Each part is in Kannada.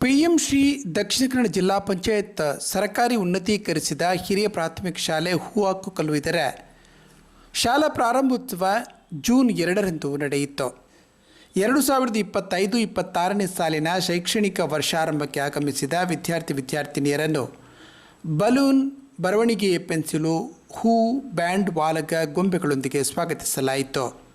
ಪಿಎಂ ಶ್ರೀ ದಕ್ಷಿಣ ಕನ್ನಡ ಜಿಲ್ಲಾ ಪಂಚಾಯತ್ ಸರ್ಕಾರಿ ಉನ್ನತೀಕರಿಸಿದ ಹಿರಿಯ ಪ್ರಾಥಮಿಕ ಶಾಲೆ ಹೂವಾಕು ಕಲ್ಲುವಿದರೆ ಶಾಲಾ ಪ್ರಾರಂಭೋತ್ಸವ ಜೂನ್ ಎರಡರಂದು ನಡೆಯಿತು. ಎರಡು ಸಾವಿರದ ಇಪ್ಪತ್ತೈದು ಇಪ್ಪತ್ತಾರನೇ ಸಾಲಿನ ಶೈಕ್ಷಣಿಕ ವರ್ಷಾರಂಭಕ್ಕೆ ಆಗಮಿಸಿದ ವಿದ್ಯಾರ್ಥಿ ವಿದ್ಯಾರ್ಥಿನಿಯರನ್ನು ಬಲೂನ್, ಬರವಣಿಗೆ ಪೆನ್ಸಿಲು, ಹೂ, ಬ್ಯಾಂಡ್ ವಾಲಕ ಗೊಂಬೆಗಳೊಂದಿಗೆ ಸ್ವಾಗತಿಸಲಾಯಿತು.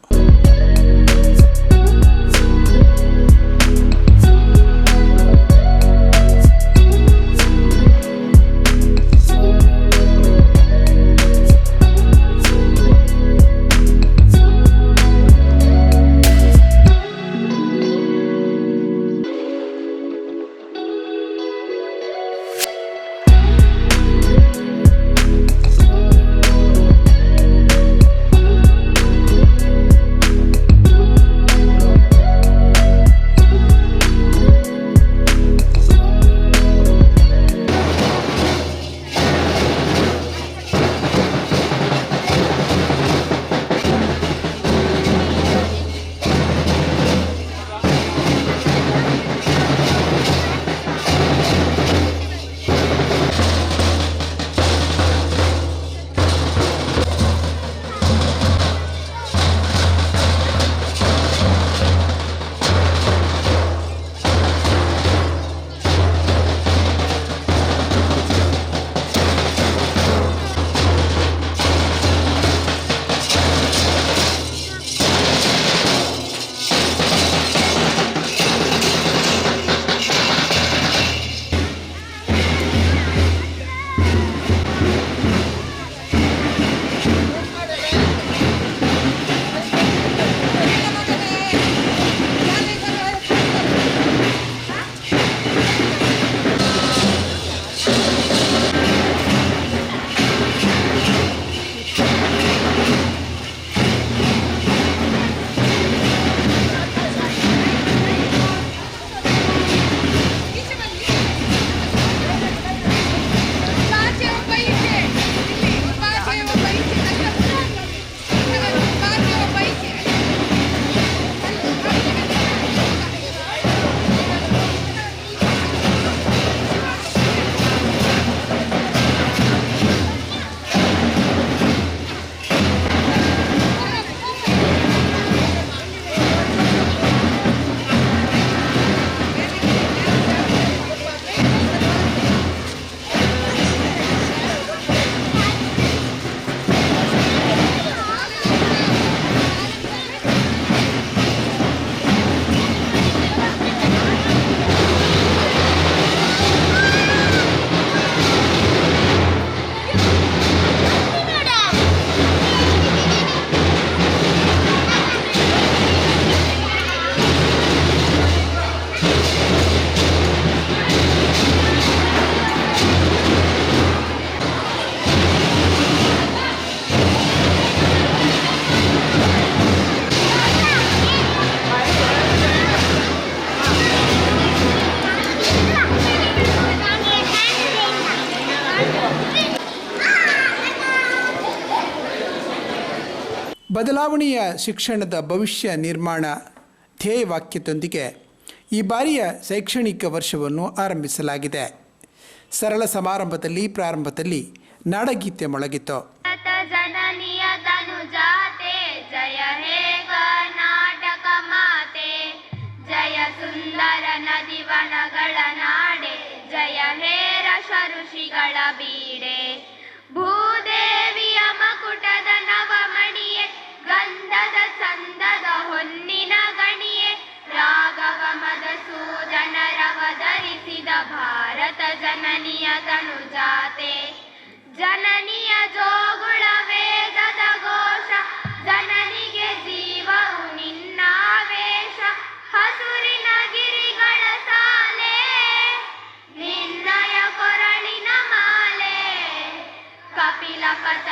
ಬದಲಾವಣೆಯ ಶಿಕ್ಷಣದ ಭವಿಷ್ಯ ನಿರ್ಮಾಣ ಧ್ಯೇಯವಾಕ್ಯದೊಂದಿಗೆ ಈ ಬಾರಿಯ ಶೈಕ್ಷಣಿಕ ವರ್ಷವನ್ನು ಆರಂಭಿಸಲಾಗಿದೆ. ಸರಳ ಸಮಾರಂಭದಲ್ಲಿ ಪ್ರಾರಂಭದಲ್ಲಿ ನಾಡಗೀತೆ ಮೊಳಗಿತು.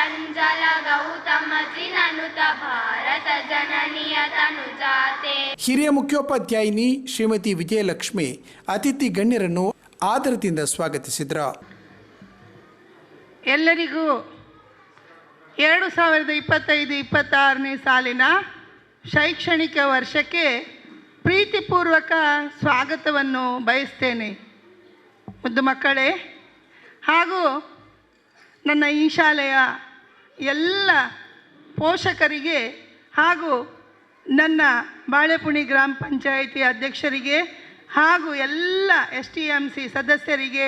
ಪತಂಜಲ ಗೌತಮ ಜಿನನುತ ಭಾರತ ಜನನಿಯ ತನುಜಾತೆ ಹಿರಿಯ ಮುಖ್ಯೋಪಾಧ್ಯಾಯಿನಿ ಶ್ರೀಮತಿ ವಿಜಯಲಕ್ಷ್ಮಿ ಅತಿಥಿ ಗಣ್ಯರನ್ನು ಆದರದಿಂದ ಸ್ವಾಗತಿಸಿದರು. ಎಲ್ಲರಿಗೂ ಎರಡು ಸಾವಿರದ ಇಪ್ಪತ್ತೈದು ಇಪ್ಪತ್ತಾರನೇ ಸಾಲಿನ ಶೈಕ್ಷಣಿಕ ವರ್ಷಕ್ಕೆ ಪ್ರೀತಿಪೂರ್ವಕ ಸ್ವಾಗತವನ್ನು ಬಯಸ್ತೇನೆ. ಮುದ್ದು ಮಕ್ಕಳೇ ಹಾಗೂ ನನ್ನ ಈ ಶಾಲೆಯ ಎಲ್ಲ ಪೋಷಕರಿಗೆ ಹಾಗೂ ನನ್ನ ಬಾಳೆಪುಣಿ ಗ್ರಾಮ ಪಂಚಾಯಿತಿ ಅಧ್ಯಕ್ಷರಿಗೆ ಹಾಗೂ ಎಲ್ಲ ಎಸ್ ಟಿ ಎಂ ಸಿ ಸದಸ್ಯರಿಗೆ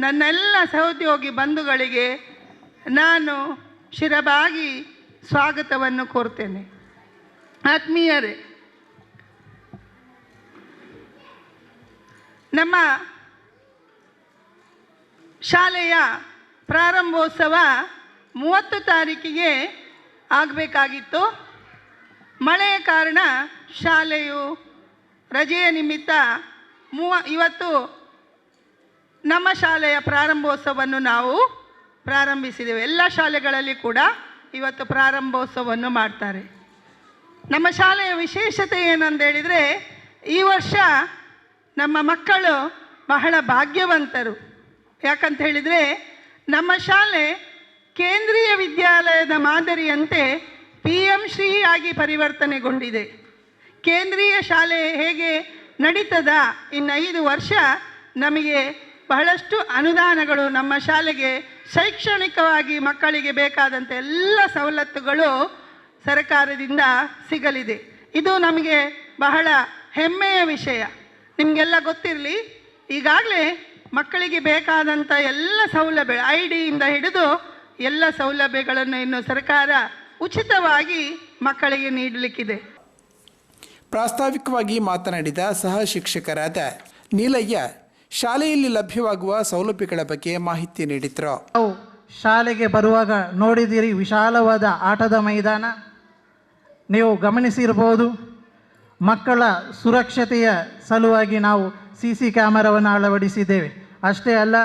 ನನ್ನೆಲ್ಲ ಸಹೋದ್ಯೋಗಿ ಬಂಧುಗಳಿಗೆ ನಾನು ಶಿರಬಾಗಿ ಸ್ವಾಗತವನ್ನು ಕೋರ್ತೇನೆ. ಆತ್ಮೀಯರೇ, ನಮ್ಮ ಶಾಲೆಯ ಪ್ರಾರಂಭೋತ್ಸವ ಮೂವತ್ತು ತಾರೀಕಿಗೆ ಆಗಬೇಕಾಗಿತ್ತು. ಮಳೆಯ ಕಾರಣ ಶಾಲೆಯು ರಜೆಯ ನಿಮಿತ್ತ ಮೂವ, ಇವತ್ತು ನಮ್ಮ ಶಾಲೆಯ ಪ್ರಾರಂಭೋತ್ಸವವನ್ನು ನಾವು ಪ್ರಾರಂಭಿಸಿದೆವು. ಎಲ್ಲ ಶಾಲೆಗಳಲ್ಲಿ ಕೂಡ ಇವತ್ತು ಪ್ರಾರಂಭೋತ್ಸವವನ್ನು ಮಾಡ್ತಾರೆ. ನಮ್ಮ ಶಾಲೆಯ ವಿಶೇಷತೆ ಏನಂತ ಹೇಳಿದರೆ, ಈ ವರ್ಷ ನಮ್ಮ ಮಕ್ಕಳು ಬಹಳ ಭಾಗ್ಯವಂತರು. ಯಾಕಂತ ಹೇಳಿದರೆ, ನಮ್ಮ ಶಾಲೆ ಕೇಂದ್ರೀಯ ವಿದ್ಯಾಲಯದ ಮಾದರಿಯಂತೆ ಪಿ ಎಂ ಶ್ರೀ ಆಗಿ ಪರಿವರ್ತನೆಗೊಂಡಿದೆ. ಕೇಂದ್ರೀಯ ಶಾಲೆ ಹೇಗೆ ನಡೀತದ ಇನ್ನೈದು ವರ್ಷ ನಮಗೆ ಬಹಳಷ್ಟು ಅನುದಾನಗಳು ನಮ್ಮ ಶಾಲೆಗೆ ಶೈಕ್ಷಣಿಕವಾಗಿ ಮಕ್ಕಳಿಗೆ ಬೇಕಾದಂಥ ಎಲ್ಲ ಸವಲತ್ತುಗಳು ಸರ್ಕಾರದಿಂದ ಸಿಗಲಿದೆ. ಇದು ನಮಗೆ ಬಹಳ ಹೆಮ್ಮೆಯ ವಿಷಯ. ನಿಮಗೆಲ್ಲ ಗೊತ್ತಿರಲಿ, ಈಗಾಗಲೇ ಮಕ್ಕಳಿಗೆ ಬೇಕಾದಂಥ ಎಲ್ಲ ಸೌಲಭ್ಯ, ಐ ಡಿಯಿಂದ ಹಿಡಿದು ಎಲ್ಲ ಸೌಲಭ್ಯಗಳನ್ನು ಇನ್ನು ಸರ್ಕಾರ ಉಚಿತವಾಗಿ ಮಕ್ಕಳಿಗೆ ನೀಡಲಿಕ್ಕಿದೆ. ಪ್ರಾಸ್ತಾವಿಕವಾಗಿ ಮಾತನಾಡಿದ ಸಹ ಶಿಕ್ಷಕರಾದ ನೀಲಯ್ಯ ಶಾಲೆಯಲ್ಲಿ ಲಭ್ಯವಾಗುವ ಸೌಲಭ್ಯಗಳ ಬಗ್ಗೆ ಮಾಹಿತಿ ನೀಡಿದರು. ನಾವು ಶಾಲೆಗೆ ಬರುವಾಗ ನೋಡಿದಿರಿ ವಿಶಾಲವಾದ ಆಟದ ಮೈದಾನ. ನೀವು ಗಮನಿಸಿರ್ಬೋದು ಮಕ್ಕಳ ಸುರಕ್ಷತೆಯ ಸಲುವಾಗಿ ನಾವು ಸಿ ಸಿ ಕ್ಯಾಮರಾವನ್ನು ಅಳವಡಿಸಿದ್ದೇವೆ. ಅಷ್ಟೇ ಅಲ್ಲ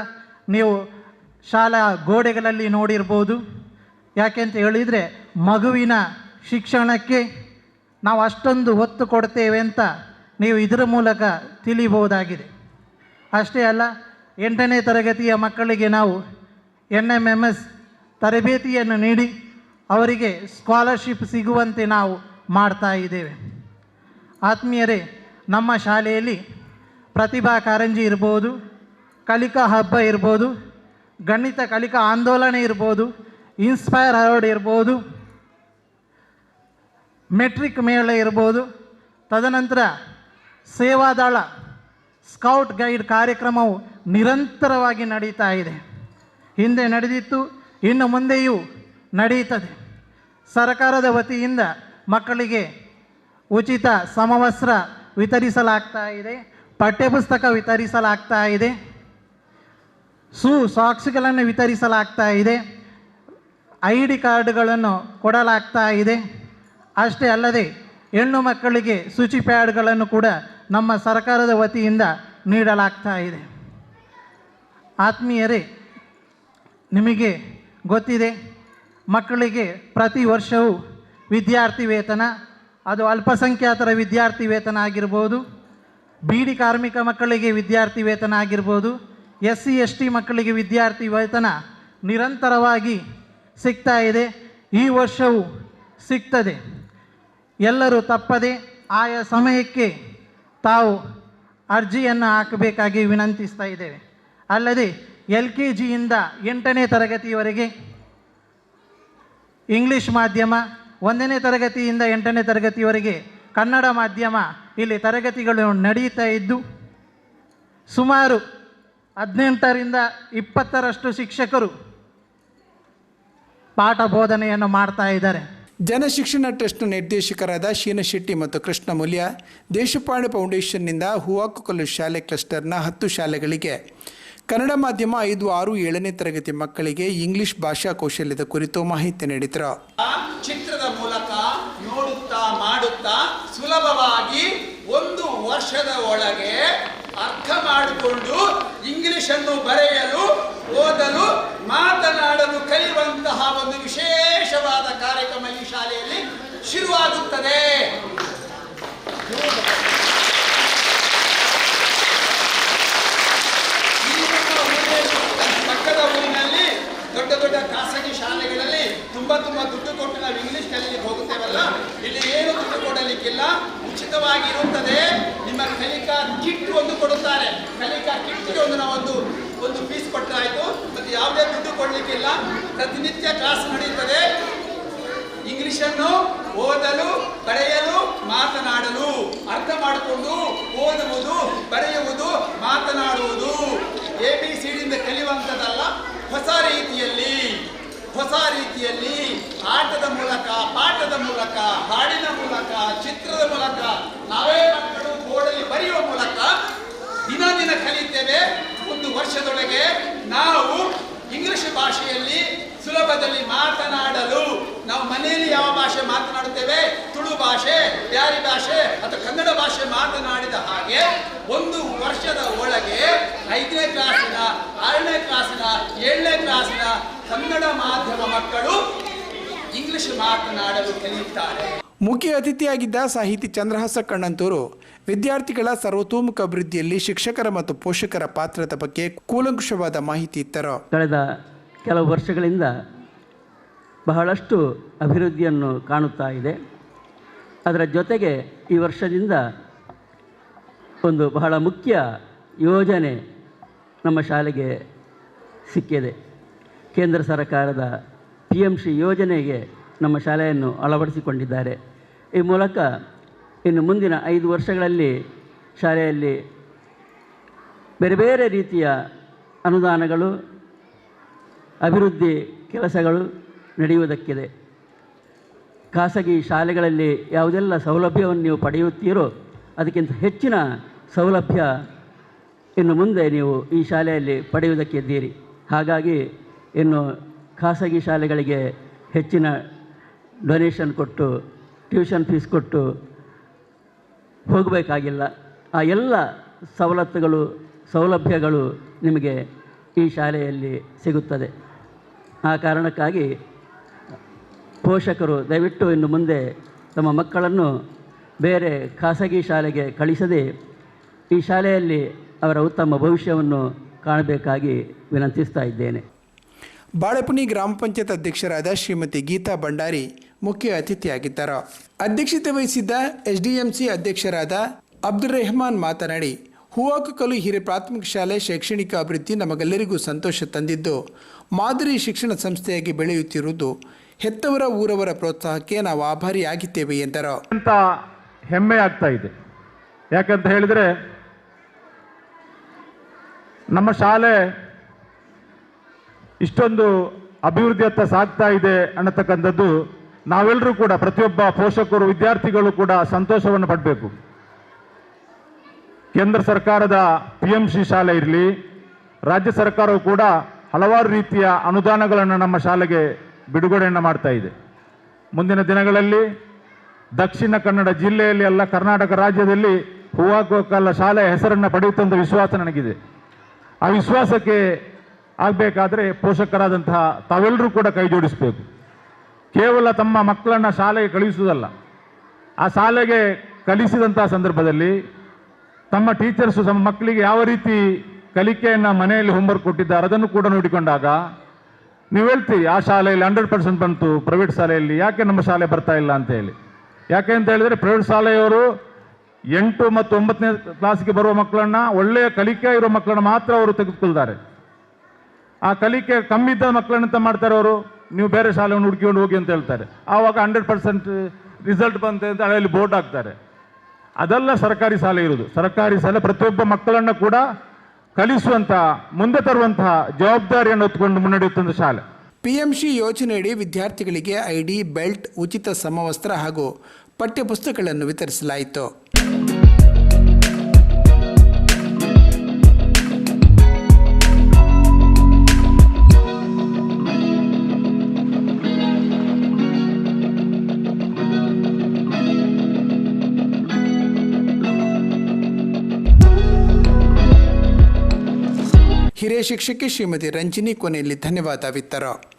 ನೀವು ಶಾಲಾ ಗೋಡೆಗಳಲ್ಲಿ ನೋಡಿರ್ಬೋದು. ಯಾಕೆಂತ ಹೇಳಿದರೆ ಮಗುವಿನ ಶಿಕ್ಷಣಕ್ಕೆ ನಾವು ಅಷ್ಟೊಂದು ಒತ್ತು ಕೊಡ್ತೇವೆ ಅಂತ ನೀವು ಇದರ ಮೂಲಕ ತಿಳಿಬೋದಾಗಿದೆ ಅಷ್ಟೇ ಅಲ್ಲ, ಎಂಟನೇ ತರಗತಿಯ ಮಕ್ಕಳಿಗೆ ನಾವು ಎನ್ ಎಂ ಎಂ ಎಸ್ ತರಬೇತಿಯನ್ನು ನೀಡಿ ಅವರಿಗೆ ಸ್ಕಾಲರ್ಶಿಪ್ ಸಿಗುವಂತೆ ನಾವು ಮಾಡ್ತಾ ಇದ್ದೇವೆ. ಆತ್ಮೀಯರೇ, ನಮ್ಮ ಶಾಲೆಯಲ್ಲಿ ಪ್ರತಿಭಾ ಕಾರಂಜಿ ಇರ್ಬೋದು, ಕಲಿಕಾ ಹಬ್ಬ ಇರ್ಬೋದು ಗಣಿತ ಕಲಿಕಾ ಆಂದೋಲನ ಇರ್ಬೋದು ಇನ್ಸ್ಪೈರ್ ಅವಾರ್ಡ್ ಇರ್ಬೋದು ಮೆಟ್ರಿಕ್ ಮೇಳ ಇರ್ಬೋದು. ತದನಂತರ ಸೇವಾದಳ ಸ್ಕೌಟ್ ಗೈಡ್ ಕಾರ್ಯಕ್ರಮವು ನಿರಂತರವಾಗಿ ನಡೀತಾ ಇದೆ. ಹಿಂದೆ ನಡೆದಿತ್ತು, ಇನ್ನು ಮುಂದೆಯೂ ನಡೆಯುತ್ತದೆ ಸರ್ಕಾರದ ವತಿಯಿಂದ ಮಕ್ಕಳಿಗೆ ಉಚಿತ ಸಮವಸ್ತ್ರ ವಿತರಿಸಲಾಗ್ತಾ ಇದೆ, ಪಠ್ಯಪುಸ್ತಕ ವಿತರಿಸಲಾಗ್ತಾ ಇದೆ. ಸೂ ಸಾಕ್ಸ್ಗಳನ್ನು ವಿತರಿಸಲಾಗ್ತಾ ಇದೆ. ಐ ಡಿ ಕಾರ್ಡ್ಗಳನ್ನು ಕೊಡಲಾಗ್ತಾ ಇದೆ. ಅಷ್ಟೇ ಅಲ್ಲದೆ ಹೆಣ್ಣು ಮಕ್ಕಳಿಗೆ ಶುಚಿ ಪ್ಯಾಡ್ಗಳನ್ನು ಕೂಡ ನಮ್ಮ ಸರ್ಕಾರದ ವತಿಯಿಂದ ನೀಡಲಾಗ್ತಾ ಇದೆ. ಆತ್ಮೀಯರೇ, ನಿಮಗೆ ಗೊತ್ತಿದೆ, ಮಕ್ಕಳಿಗೆ ಪ್ರತಿ ವರ್ಷವೂ ವಿದ್ಯಾರ್ಥಿ ವೇತನ, ಅದು ಅಲ್ಪಸಂಖ್ಯಾತರ ವಿದ್ಯಾರ್ಥಿ ವೇತನ ಆಗಿರ್ಬೋದು ಬೀಡಿ ಕಾರ್ಮಿಕ ಮಕ್ಕಳಿಗೆ ವಿದ್ಯಾರ್ಥಿ ವೇತನ ಆಗಿರ್ಬೋದು ಎಸ್ ಸಿ ಎಸ್ ಟಿ ಮಕ್ಕಳಿಗೆ ವಿದ್ಯಾರ್ಥಿ ವೇತನ ನಿರಂತರವಾಗಿ ಸಿಗ್ತಾ ಇದೆ. ಈ ವರ್ಷವೂ ಸಿಗ್ತದೆ. ಎಲ್ಲರೂ ತಪ್ಪದೆ ಆಯಾ ಸಮಯಕ್ಕೆ ತಾವು ಅರ್ಜಿಯನ್ನು ಹಾಕಬೇಕಾಗಿ ವಿನಂತಿಸ್ತಾ ಇದ್ದೇವೆ. ಅಲ್ಲದೆ ಎಲ್ ಕೆ ಜಿಯಿಂದ ಎಂಟನೇ ತರಗತಿಯವರೆಗೆ ಇಂಗ್ಲಿಷ್ ಮಾಧ್ಯಮ, ಒಂದನೇ ತರಗತಿಯಿಂದ ಎಂಟನೇ ತರಗತಿಯವರೆಗೆ ಕನ್ನಡ ಮಾಧ್ಯಮ ಇಲ್ಲಿ ತರಗತಿಗಳು ನಡೆಯುತ್ತಾ ಇದ್ದು, ಸುಮಾರು ಹದಿನೆಂಟರಿಂದ ಇಪ್ಪತ್ತರಷ್ಟು ಶಿಕ್ಷಕರು ಪಾಠ ಬೋಧನೆಯನ್ನು ಮಾಡ್ತಾ ಇದ್ದಾರೆ. ಜನಶಿಕ್ಷಣ ಟ್ರಸ್ಟ್ನ ನಿರ್ದೇಶಕರಾದ ಶೀನಶೆಟ್ಟಿ ಮತ್ತು ಕೃಷ್ಣ ಮೂಲ್ಯ ದೇಶಪಾಂಡೆ ಫೌಂಡೇಶನ್ನಿಂದ ಹೂವಾಕುಕಲ್ಲು ಶಾಲೆ ಕ್ಲಸ್ಟರ್ನ ಹತ್ತು ಶಾಲೆಗಳಿಗೆ ಕನ್ನಡ ಮಾಧ್ಯಮ ಐದು ಆರು ಏಳನೇ ತರಗತಿ ಮಕ್ಕಳಿಗೆ ಇಂಗ್ಲಿಷ್ ಭಾಷಾ ಕೌಶಲ್ಯದ ಕುರಿತು ಮಾಹಿತಿ ನೀಡಿದರು. ಚಿತ್ರದ ಮೂಲಕ ನೋಡುತ್ತಾ ಮಾಡುತ್ತಾ ಸುಲಭವಾಗಿ ಒಂದು ವರ್ಷದ ಒಳಗೆ ಅರ್ಥ ಮಾಡಿಕೊಂಡು ಇಂಗ್ಲಿಷ್ ಅನ್ನು ಬರೆಯಲು, ಓದಲು, ಮಾತನಾಡಲು ಕಲಿಯುವಂತಹ ಒಂದು ವಿಶೇಷವಾದ ಕಾರ್ಯಕ್ರಮ ಈ ಶಾಲೆಯಲ್ಲಿ ಶುರುವಾಗುತ್ತದೆ. ಪಕ್ಕದ ಊರಿನಲ್ಲಿ ದೊಡ್ಡ ದೊಡ್ಡ ಖಾಸಗಿ ಶಾಲೆಗಳಲ್ಲಿ ತುಂಬಾ ತುಂಬಾ ದುಡ್ಡು ಕೊಟ್ಟು ನಾವು ಇಂಗ್ಲಿಷ್ ಕಲಿಯಲಿಕ್ಕೆ ಹೋಗುತ್ತೇವಲ್ಲ, ಇಲ್ಲಿ ಏನು ದುಡ್ಡು ಕೊಡಲಿಕ್ಕಿಲ್ಲ. ಉಚಿತವಾಗಿ ಇರುತ್ತದೆ ನಿಮ್ಮ ಕಲಿಕಾ ಕಿಟ್ ಒಂದು ಕೊಡುತ್ತಾರೆ. ಕಲಿಕಾ ಕಿಟ್ಗೆ ಒಂದು ನಾವೊಂದು, ಒಂದು ಫೀಸ್ ಕೊಟ್ಟರೆ ಆಯಿತು ಮತ್ತು ಯಾವುದೇ ದುಡ್ಡು ಕೊಡಲಿಕ್ಕಿಲ್ಲ. ಪ್ರತಿನಿತ್ಯ ಕ್ಲಾಸ್ ನಡೆಯುತ್ತದೆ ಇಂಗ್ಲಿಷನ್ನು ಓದಲು, ಬರೆಯಲು, ಮಾತನಾಡಲು. ಅರ್ಥ ಮಾಡಿಕೊಂಡು ಓದುವುದು, ಬರೆಯುವುದು, ಮಾತನಾಡುವುದು. ಎ ಬಿ ಸಿ ಡಿಯಿಂದ ಕಲಿಯುವಂಥದ್ದಲ್ಲ, ಹೊಸ ರೀತಿಯಲ್ಲಿ. ಹೊಸ ರೀತಿಯಲ್ಲಿ ಆಟದ ಮೂಲಕ, ಪಾಠದ ಮೂಲಕ, ಹಾಡಿನ ಮೂಲಕ, ಚಿತ್ರದ ಮೂಲಕ ನಾವೇ ಮಕ್ಕಳು ಬೋರ್ಡಲ್ಲಿ ಬರೆಯುವ ಮೂಲಕ ದಿನ ದಿನ ಕಲಿತೇವೆ. ಒಂದು ವರ್ಷದೊಳಗೆ ನಾವು ಇಂಗ್ಲಿಷ್ ಭಾಷೆಯಲ್ಲಿ ಸುಲಭದಲ್ಲಿ ಮಾತನಾಡಲು, ನಾವು ಮನೆಯಲ್ಲಿ ಯಾವ ಭಾಷೆ ಮಾತನಾಡುತ್ತೇವೆ? ತುಳು ಭಾಷೆ, ಬ್ಯಾರಿ ಭಾಷೆ ಅಥವಾ ಕನ್ನಡ ಭಾಷೆ ಮಾತನಾಡಿದ ಹಾಗೆ ಒಂದು ವರ್ಷದ ಒಳಗೆ ಐದನೇ ಕ್ಲಾಸಿನ, ಆರನೇ ಕ್ಲಾಸಿನ, ಏಳನೇ ಕ್ಲಾಸಿನ ಕನ್ನಡ ಮಾಧ್ಯಮ ಮಕ್ಕಳು ಇಂಗ್ಲಿಷ್ ಮಾತನಾಡಲು ಕಲಿಯುತ್ತಾರೆ. ಮುಖ್ಯ ಅತಿಥಿಯಾಗಿದ್ದ ಸಾಹಿತಿ ಚಂದ್ರಹಾಸ ಕಣ್ಣಂತೂರು ವಿದ್ಯಾರ್ಥಿಗಳ ಸರ್ವತೋಮುಖ ಅಭಿವೃದ್ಧಿಯಲ್ಲಿ ಶಿಕ್ಷಕರ ಮತ್ತು ಪೋಷಕರ ಪಾತ್ರದ ಬಗ್ಗೆ ಕೂಲಂಕುಷವಾದ ಮಾಹಿತಿ ಇತ್ತರು. ಕಳೆದ ಕೆಲವು ವರ್ಷಗಳಿಂದ ಬಹಳಷ್ಟು ಅಭಿವೃದ್ಧಿಯನ್ನು ಕಾಣುತ್ತಾ ಇದೆ. ಅದರ ಜೊತೆಗೆ ಈ ವರ್ಷದಿಂದ ಒಂದು ಬಹಳ ಮುಖ್ಯ ಯೋಜನೆ ನಮ್ಮ ಶಾಲೆಗೆ ಸಿಕ್ಕಿದೆ. ಕೇಂದ್ರ ಸರ್ಕಾರದ ಪಿ ಎಂ ಶ್ರೀ ಯೋಜನೆಗೆ ನಮ್ಮ ಶಾಲೆಯನ್ನು ಅಳವಡಿಸಿಕೊಂಡಿದ್ದಾರೆ. ಈ ಮೂಲಕ ಇನ್ನು ಮುಂದಿನ ಐದು ವರ್ಷಗಳಲ್ಲಿ ಶಾಲೆಯಲ್ಲಿ ಬೇರೆ ಬೇರೆ ರೀತಿಯ ಅನುದಾನಗಳು, ಅಭಿವೃದ್ಧಿ ಕೆಲಸಗಳು ನಡೆಯುವುದಕ್ಕಿದೆ. ಖಾಸಗಿ ಶಾಲೆಗಳಲ್ಲಿ ಯಾವುದೆಲ್ಲ ಸೌಲಭ್ಯವನ್ನು ನೀವು ಪಡೆಯುತ್ತೀರೋ ಅದಕ್ಕಿಂತ ಹೆಚ್ಚಿನ ಸೌಲಭ್ಯ ಇನ್ನು ಮುಂದೆ ನೀವು ಈ ಶಾಲೆಯಲ್ಲಿ ಪಡೆಯುವುದಕ್ಕಿದ್ದೀರಿ ಹಾಗಾಗಿ ಇನ್ನು ಖಾಸಗಿ ಶಾಲೆಗಳಿಗೆ ಹೆಚ್ಚಿನ ಡೊನೇಷನ್ ಕೊಟ್ಟು ಟ್ಯೂಷನ್ ಫೀಸ್ ಕೊಟ್ಟು ಹೋಗಬೇಕಾಗಿಲ್ಲ. ಆ ಎಲ್ಲ ಸವಲತ್ತುಗಳು, ಸೌಲಭ್ಯಗಳು ನಿಮಗೆ ಈ ಶಾಲೆಯಲ್ಲಿ ಸಿಗುತ್ತದೆ. ಆ ಕಾರಣಕ್ಕಾಗಿ ಪೋಷಕರು ದಯವಿಟ್ಟು ಇನ್ನು ಮುಂದೆ ತಮ್ಮ ಮಕ್ಕಳನ್ನು ಬೇರೆ ಖಾಸಗಿ ಶಾಲೆಗೆ ಕಳಿಸದೆ ಈ ಶಾಲೆಯಲ್ಲಿ ಅವರ ಉತ್ತಮ ಭವಿಷ್ಯವನ್ನು ಕಾಣಬೇಕಾಗಿ ವಿನಂತಿಸ್ತಾ ಇದ್ದೇನೆ. ಬಾಳೆಪುನಿ ಗ್ರಾಮ ಪಂಚಾಯತ್ ಅಧ್ಯಕ್ಷರಾದ ಶ್ರೀಮತಿ ಗೀತಾ ಭಂಡಾರಿ ಮುಖ್ಯ ಅತಿಥಿಯಾಗಿದ್ದರು. ಅಧ್ಯಕ್ಷತೆ ವಹಿಸಿದ್ದ ಎಸ್ಡಿಎಂಸಿ ಅಧ್ಯಕ್ಷರಾದ ಅಬ್ದುಲ್ ರೆಹಮಾನ್ ಮಾತನಾಡಿ ಹೂವಾಕುಕಲು ಹಿರಿಯ ಪ್ರಾಥಮಿಕ ಶಾಲೆ ಶೈಕ್ಷಣಿಕ ಅಭಿವೃದ್ಧಿ ನಮಗೆಲ್ಲರಿಗೂ ಸಂತೋಷ ತಂದಿದ್ದು, ಮಾದರಿ ಶಿಕ್ಷಣ ಸಂಸ್ಥೆಯಾಗಿ ಬೆಳೆಯುತ್ತಿರುವುದು ಹೆತ್ತವರ ಊರವರ ಪ್ರೋತ್ಸಾಹಕ್ಕೆ ನಾವು ಆಭಾರಿಯಾಗಿದ್ದೇವೆ ಎಂದರು. ಅಂತ ಹೆಮ್ಮೆ ಆಗ್ತಾ ಇದೆ. ಯಾಕಂತ ಹೇಳಿದರೆ, ನಮ್ಮ ಶಾಲೆ ಇಷ್ಟೊಂದು ಅಭಿವೃದ್ಧಿಯತ್ತ ಸಾಗ್ತಾ ಇದೆ ಅನ್ನತಕ್ಕಂಥದ್ದು ನಾವೆಲ್ಲರೂ ಕೂಡ, ಪ್ರತಿಯೊಬ್ಬ ಪೋಷಕರು, ವಿದ್ಯಾರ್ಥಿಗಳು ಕೂಡ ಸಂತೋಷವನ್ನು ಪಡಬೇಕು. ಕೇಂದ್ರ ಸರ್ಕಾರದ ಪಿ ಎಂ ಸಿ ಶಾಲೆ ಇರಲಿ, ರಾಜ್ಯ ಸರ್ಕಾರವು ಕೂಡ ಹಲವಾರು ರೀತಿಯ ಅನುದಾನಗಳನ್ನು ನಮ್ಮ ಶಾಲೆಗೆ ಬಿಡುಗಡೆಯನ್ನು ಮಾಡ್ತಾ ಇದೆ. ಮುಂದಿನ ದಿನಗಳಲ್ಲಿ ದಕ್ಷಿಣ ಕನ್ನಡ ಜಿಲ್ಲೆಯಲ್ಲಿ ಅಲ್ಲ, ಕರ್ನಾಟಕ ರಾಜ್ಯದಲ್ಲಿ ಹೂವಾಗೋಕಲ್ಲ ಶಾಲೆಯ ಹೆಸರನ್ನು ಪಡೆಯುತ್ತಂದ ವಿಶ್ವಾಸ ನನಗಿದೆ. ಆ ವಿಶ್ವಾಸಕ್ಕೆ ಆಗಬೇಕಾದ್ರೆ ಪೋಷಕರಾದಂತಹ ತಾವೆಲ್ಲರೂ ಕೂಡ ಕೈ ಜೋಡಿಸಬೇಕು. ಕೇವಲ ತಮ್ಮ ಮಕ್ಕಳನ್ನು ಶಾಲೆಗೆ ಕಳುಹಿಸುವುದಲ್ಲ ಆ ಶಾಲೆಗೆ ಕಲಿಸಿದಂತಹ ಸಂದರ್ಭದಲ್ಲಿ ತಮ್ಮ ಟೀಚರ್ಸು ತಮ್ಮ ಮಕ್ಕಳಿಗೆ ಯಾವ ರೀತಿ ಕಲಿಕೆಯನ್ನು ಮನೆಯಲ್ಲಿ ಹೋಮ್ವರ್ಕ್ ಕೊಟ್ಟಿದ್ದಾರೆ ಅದನ್ನು ಕೂಡ ನೋಡಿಕೊಂಡಾಗ ನೀವು ಹೇಳ್ತೀರಿ, ಆ ಶಾಲೆಯಲ್ಲಿ ಹಂಡ್ರೆಡ್ ಪರ್ಸೆಂಟ್ ಬಂತು ಪ್ರೈವೇಟ್ ಶಾಲೆಯಲ್ಲಿ ಯಾಕೆ ನಮ್ಮ ಶಾಲೆ ಬರ್ತಾ ಇಲ್ಲ ಅಂತ ಹೇಳಿ. ಯಾಕೆ ಅಂತ ಹೇಳಿದರೆ ಪ್ರೈವೇಟ್ ಶಾಲೆಯವರು ಎಂಟು ಮತ್ತು ಒಂಬತ್ತನೇ ಕ್ಲಾಸ್ಗೆ ಬರುವ ಮಕ್ಕಳನ್ನ ಒಳ್ಳೆಯ ಕಲಿಕೆ ಇರೋ ಮಕ್ಕಳನ್ನು ಮಾತ್ರ ಅವರು ತೆಗೆದುಕೊಳ್ತಾರೆ. ಆ ಕಲಿಕೆ ಕಮ್ಮಿ ಇದ್ದ ಮಕ್ಕಳನ್ನ ಎಂತ ಮಾಡ್ತಾರೆ ಅವರು? ನೀವು ಬೇರೆ ಶಾಲೆಯನ್ನು ಹುಡುಕಿಕೊಂಡು ಹೋಗಿ ಅಂತ ಹೇಳ್ತಾರೆ. ಆವಾಗ ಹಂಡ್ರೆಡ್ ಪರ್ಸೆಂಟ್ ರಿಸಲ್ಟ್ ಬಂತೆ ಅಂತ ಹಳೆಯಲ್ಲಿ ಬೋರ್ಡ್ ಹಾಕ್ತಾರೆ. ಅದೆಲ್ಲ ಸರ್ಕಾರಿ ಶಾಲೆ ಇರೋದು. ಸರ್ಕಾರಿ ಶಾಲೆ ಪ್ರತಿಯೊಬ್ಬ ಮಕ್ಕಳನ್ನು ಕೂಡ ಕಲಿಸುವಂತಹ ಮುಂದೆ ತರುವಂತಹ ಜವಾಬ್ದಾರಿಯನ್ನು ಹೊತ್ಕೊಂಡು ಮುನ್ನಡೆಯುತ್ತಂಥ ಶಾಲೆ. ಪಿಎಂಶಿ ಯೋಜನೆಯಡಿ ವಿದ್ಯಾರ್ಥಿಗಳಿಗೆ ಐಡಿ ಬೆಲ್ಟ್, ಉಚಿತ ಸಮವಸ್ತ್ರ ಹಾಗೂ ಪಠ್ಯಪುಸ್ತಕಗಳನ್ನು ವಿತರಿಸಲಾಯಿತು. ಶಿಕ್ಷಕಿ ಶ್ರೀಮತಿ ರಂಜಿನಿ ಕೊನೆಯಲ್ಲಿ ಧನ್ಯವಾದವಿತ್ತರು